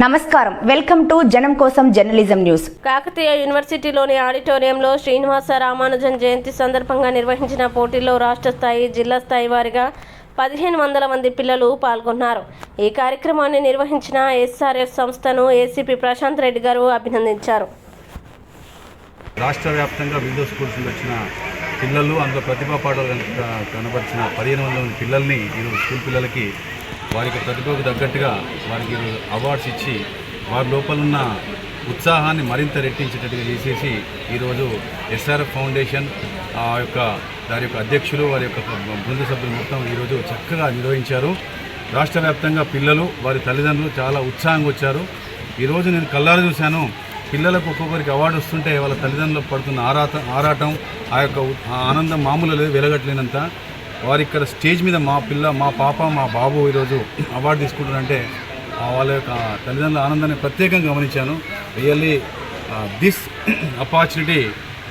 నమస్కారం. Welcome to జనం కోసం జర్నలిజం న్యూస్. కాకతీయ యూనివర్సిటీలోని ఆడిటోరియంలో శ్రీనివాస రామానుజన్ జయంతి సందర్భంగా నిర్వహించిన పోటీల్లో రాష్ట్ర స్థాయి జిల్లా స్థాయి వారిగా పదిహేను వందల మంది పిల్లలు పాల్గొన్నారు. ఈ కార్యక్రమాన్ని నిర్వహించిన ఎస్ఆర్ఎఫ్ సంస్థను ఏసీపీ ప్రశాంత్ రెడ్డి గారు అభినందించారు. రాష్ట్ర వ్యాప్తంగా వివిధ స్కూల్స్ నుంచి వచ్చిన పిల్లలు అందులో ప్రతిభా పాటలు కన- కనబరిచిన పదిహేను వందల మంది పిల్లల్ని ఈరోజు స్కూల్ పిల్లలకి వారికి ప్రతిభకు తగ్గట్టుగా వారికి అవార్డ్స్ ఇచ్చి వారి లోపల ఉన్న ఉత్సాహాన్ని మరింత రెట్టించేటట్టుగా చేసేసి ఈరోజు ఎస్ఆర్ఎఫ్ ఫౌండేషన్ ఆ యొక్క దాని యొక్క అధ్యక్షులు వారి యొక్క బృంద సభ్యులు మొత్తం ఈరోజు చక్కగా నిర్వహించారు. రాష్ట్ర వ్యాప్తంగా పిల్లలు వారి తల్లిదండ్రులు చాలా ఉత్సాహంగా వచ్చారు. ఈరోజు నేను కళ్ళారు చూశాను. పిల్లలకు ఒక్కొక్కరికి అవార్డు వస్తుంటే వాళ్ళ తల్లిదండ్రులకు పడుతున్న ఆరాట ఆరాటం ఆ యొక్క ఆ ఆనందం మామూలు లేదు వెలగట్లేనంత. వారు ఇక్కడ స్టేజ్ మీద మా పిల్ల మా పాప మా బాబు ఈరోజు అవార్డు తీసుకుంటారంటే వాళ్ళ యొక్క తల్లిదండ్రుల ఆనందాన్ని ప్రత్యేకంగా గమనించాను. Really this opportunity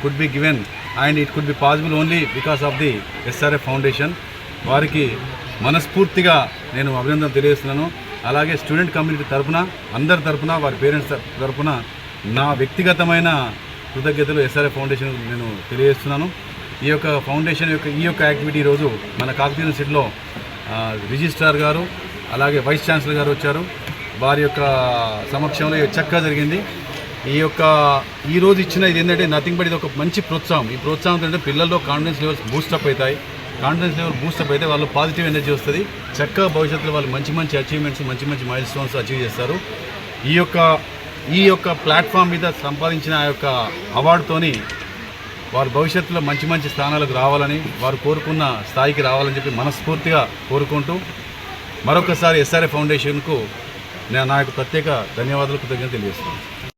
could be given and it could be possible only because of the SRF foundation వారికి మనస్ఫూర్తిగా నేను అభినందన తెలియజేస్తున్నాను. అలాగే స్టూడెంట్ కమ్యూనిటీ తరఫున అందరి తరఫున వారి పేరెంట్స్ తరఫున నా వ్యక్తిగతమైన కృతజ్ఞతలు ఎస్ఆర్ఎఫ్ ఫౌండేషన్ నేను తెలియజేస్తున్నాను. ఈ యొక్క ఫౌండేషన్ యొక్క ఈ యొక్క యాక్టివిటీ ఈరోజు మన కాకతీయ సిటీలో రిజిస్ట్రార్ గారు అలాగే వైస్ ఛాన్సలర్ గారు వచ్చారు. వారి యొక్క సమక్షంలో చక్కగా జరిగింది. ఈ యొక్క ఈ రోజు ఇచ్చిన ఇది ఏంటంటే నథింగ్ బట్ ఇది ఒక మంచి ప్రోత్సాహం. ఈ ప్రోత్సాహం ఏంటంటే పిల్లల్లో కాన్ఫిడెన్స్ లెవెల్స్ బూస్టప్ అవుతాయి. కాన్ఫిడెన్స్ లెవెల్ బూస్టప్ అయితే వాళ్ళు పాజిటివ్ ఎనర్జీ వస్తుంది. చక్కగా భవిష్యత్తులో వాళ్ళు మంచి మంచి అచీవ్మెంట్స్ మంచి మంచి మైల్ స్టోన్స్ అచీవ్ చేస్తారు. ఈ యొక్క ఈ యొక్క ప్లాట్ఫామ్ మీద సంపాదించిన ఆ యొక్క అవార్డుతోని వారు భవిష్యత్తులో మంచి మంచి స్థానాలకు రావాలని వారు కోరుకున్న స్థాయికి రావాలని చెప్పి మనస్ఫూర్తిగా కోరుకుంటూ మరొకసారి ఎస్ఆర్ఏ ఫౌండేషన్కు నేను నా యొక్క ప్రత్యేక ధన్యవాదాలు కృతజ్ఞత తెలియజేస్తున్నాను.